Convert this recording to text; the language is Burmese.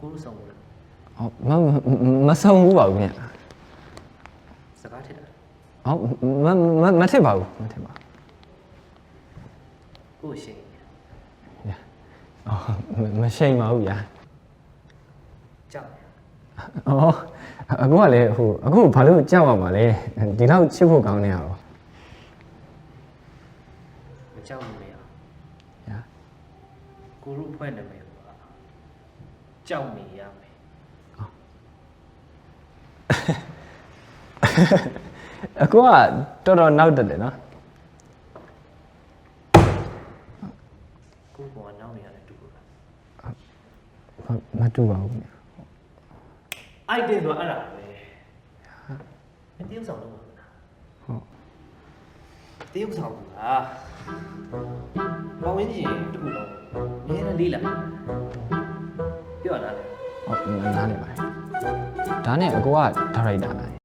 ကိုတို့ဆောင်ဘူးလားဟောမမမဆုံးဘူးပါဘူးခင်ဗျစကားထစ်တာဟောမမမထစ်ပါဘူးမထစ်ပါကို့ရှိန်ဟောမမရှိန်ပါဘူးဗျာကြောက်။အော်အခုကလည်းဟိုအခုဘာလို့ကြောက်ရမှာလဲ။ဒီလောက်ချစ်ဖို့ကောင်းနေရတော့မကြောက်လို့မရဘူး။ညာကိုတို့ဖွဲ့နာမည် ကကြောက်နေရမယ်အခုကတော်တော်နောက်တက်တယ်နော်ကို့ဘောကနောက်နေရတယ်တူလို့လား။မမတူပါဘူးခင်ဗျအိုက်တင်ဆိုအဲ့ဒါပဲမတရုပ်ဆောင်လို့မဟုတ်လား။ဟုတ်တရုပ်ဆောင်ကဘောင်းဝင်းကြီးတခုလုံးအများနဲ့လေးလာ ပြောရတာလေ။ဟုတ်နားနေပါတယ်။ဒါနဲ့အကူကဒါရိုက်တာပဲ